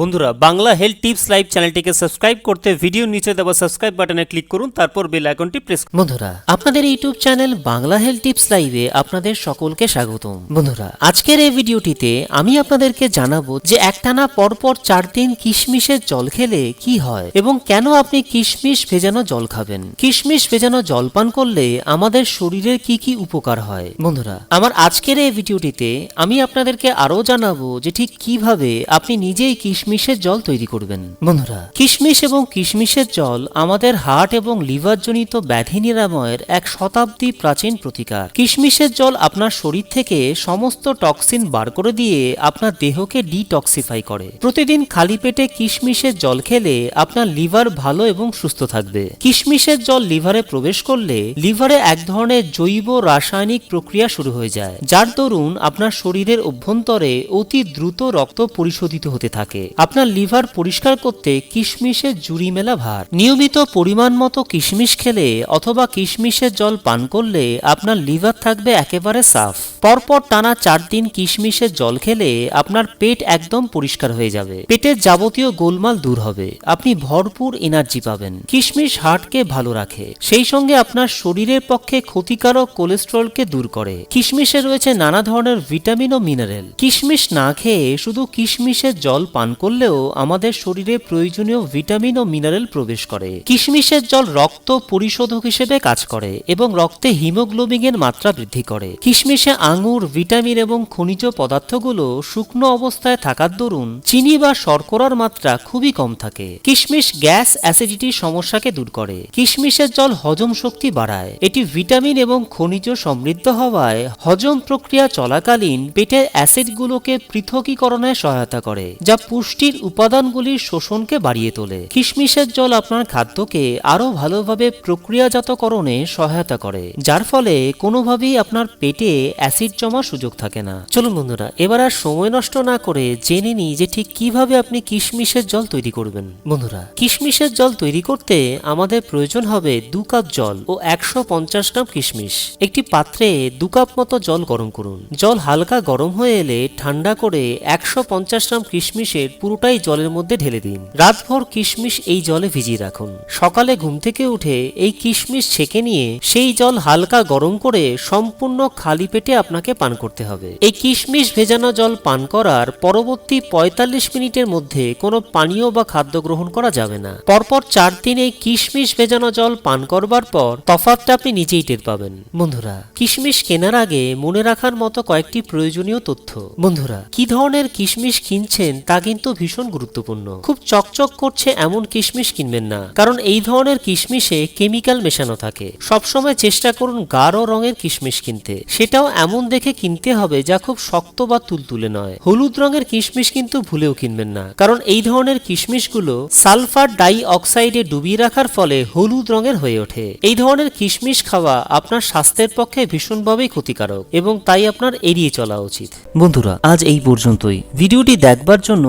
বন্ধুরা, Bangla health tips live চ্যানেলটিকে subscribe করতে ভিডিও নিচে দেওয়া সাবস্ক্রাইব বাটনে ক্লিক করুন, তারপর বেল আইকনটি প্রেস বন্ধুরা, আপনাদের YouTube channel Bangla health tips লাইভে আপনাদের সকলকে স্বাগতম। বন্ধুরা, আজকের এই ভিডিওটিতে আমি আপনাদেরকে জানাব যে একটানা পরপর চার দিন কিশমিশের জল খেলে কি হয় এবং কেন আপনি কিশমিশ ভেজানো জল খাবেন। কিশমিশ ভেজানো জল পান করলে আমাদের শরীরের কি কি উপকার হয়? বন্ধুরা, আমার আজকের এই ভিডিওটিতে আমি আপনাদেরকে আরও জানাব যে ঠিক কীভাবে আপনি নিজেই কিশমিশের জল তৈরি করবেন। বন্ধুরা কিশমিশ এবং কিশমিশের জল আমাদের হার্ট এবং লিভার জনিত ব্যাধি নিরাময়ের এক শতাব্দী প্রাচীন প্রতিকার। কিশমিশের জল আপনার শরীর থেকে সমস্ত টক্সিন বার করে দিয়ে আপনার দেহকে ডিটক্সিফাই করে। প্রতিদিন খালি পেটে কিশমিশের জল খেলে আপনার লিভার ভালো এবং সুস্থ থাকবে। কিশমিশের জল লিভারে প্রবেশ করলে লিভারে এক ধরনের জৈব রাসায়নিক প্রক্রিয়া শুরু হয়ে যায় যার দরুন আপনার শরীরের অভ্যন্তরে অতি দ্রুত রক্ত পরিশোধিত হতে থাকে। আপনার লিভার পরিষ্কার করতে কিশমিশের জুড়ি মেলা ভার। নিয়মিত পরিমাণ মতো কিশমিশ খেলে অথবা কিশমিশের জল পান করলে আপনার লিভার থাকবে একেবারে সাফ। পরপর টানা চার দিন কিশমিশের জল খেলে আপনার পেট একদম পরিষ্কার হয়ে যাবে। পেটের যাবতীয় গোলমাল দূর হবে। আপনি ভরপুর এনার্জি পাবেন। কিশমিশ হার্টকে ভালো রাখে। সেই সঙ্গে আপনার শরীরের পক্ষে ক্ষতিকারক কোলেস্ট্রলকে দূর করে। কিশমিশে রয়েছে নানা ধরনের ভিটামিন ও মিনারেল। কিশমিশ না খেয়ে শুধু কিশমিশের জল পান করলেও আমাদের শরীরে প্রয়োজনীয় ভিটামিন ও মিনারেল প্রবেশ করে। কিশমিশের জল রক্ত পরিশোধক হিসেবে কাজ করে এবং রক্তে হিমোগ্লোবিনের মাত্রা বৃদ্ধি করে। কিশমিশে আঙুর, ভিটামিন এবং খনিজ পদার্থগুলো শুকনো অবস্থায় থাকার দরুন চিনি বা শর্করার মাত্রা খুবই কম থাকে। কিশমিশ গ্যাস অ্যাসিডিটির সমস্যাকে দূর করে। কিশমিশের জল হজম শক্তি বাড়ায়। এটি ভিটামিন এবং খনিজ সমৃদ্ধ হওয়ায় হজম প্রক্রিয়া চলাকালীন পেটের অ্যাসিডগুলোকে পৃথকীকরণে সহায়তা করে, যা পুষ্টির উপাদানগুলির শোষণকে বাড়িয়ে তোলে। কিশমিশের জল আপনার খাদ্যকে আরও ভালোভাবে প্রক্রিয়াজাতকরণে সহায়তা করে, যার ফলে কোনোভাবেই আপনার পেটে অ্যাসিড জমার সুযোগ থাকে না। চলুন বন্ধুরা, এবার আর সময় নষ্ট না করে জেনে নিই যে ঠিক কীভাবে আপনি কিশমিশের জল তৈরি করবেন। বন্ধুরা, কিশমিশের জল তৈরি করতে আমাদের প্রয়োজন হবে দু কাপ জল ও একশো পঞ্চাশ গ্রাম কিশমিশ। একটি পাত্রে দু কাপ মতো জল গরম করুন। জল হালকা গরম হয়ে এলে ঠান্ডা করে একশো পঞ্চাশ গ্রাম কিশমিশের পুরোটাই জলের মধ্যে ঢেলে দিন। রাতভর কিশমিশ এই জলে ভিজিয়ে রাখুন। সকালে ঘুম থেকে উঠে এই কিশমিশ ছেঁকে নিয়ে সেই জল হালকা গরম করে সম্পূর্ণ খালি পেটে আপনাকে পান করতে হবে। এই কিশমিশ ভেজানো জল পান করার পরবর্তী পঁয়তাল্লিশ মিনিটের মধ্যে কোনো পানীয় বা খাদ্য গ্রহণ করা যাবে না। পরপর চার দিন এই কিশমিশ ভেজানো জল পান করবার পর তফাতটা আপনি নিজেই টের পাবেন। বন্ধুরা, কিশমিশ কেনার আগে মনে রাখার মতো কয়েকটি প্রয়োজনীয় তথ্য। বন্ধুরা, কি ধরনের কিশমিশ কিনছেন তা কিন্তু ভীষণ গুরুত্বপূর্ণ। খুব চকচক করছে এমন কিশমিশ কিনবেন না। কারণ এই ধরনের কিশমিশে কেমিক্যাল মেশানো থাকে। সবসময় চেষ্টা করুন গাঢ় রঙের কিশমিশ কিনতে। সেটাও এমন দেখে কিনতে হবে যা খুব শক্ত বা তুলতুলে নয়। হলুদ রঙের কিশমিশ কিন্তু ভুলেও কিনবেন না। কারণ এই ধরনের কিশমিশগুলো সালফার ডাই অক্সাইডে ডুবিয়ে রাখার ফলে হলুদ রঙের হয়ে ওঠে। এই ধরনের কিশমিশ খাওয়া আপনার স্বাস্থ্যের পক্ষে ভীষণভাবেই ক্ষতিকারক এবং তাই আপনার এড়িয়ে চলা উচিত। বন্ধুরা, আজ এই পর্যন্তই। ভিডিওটি দেখবার জন্য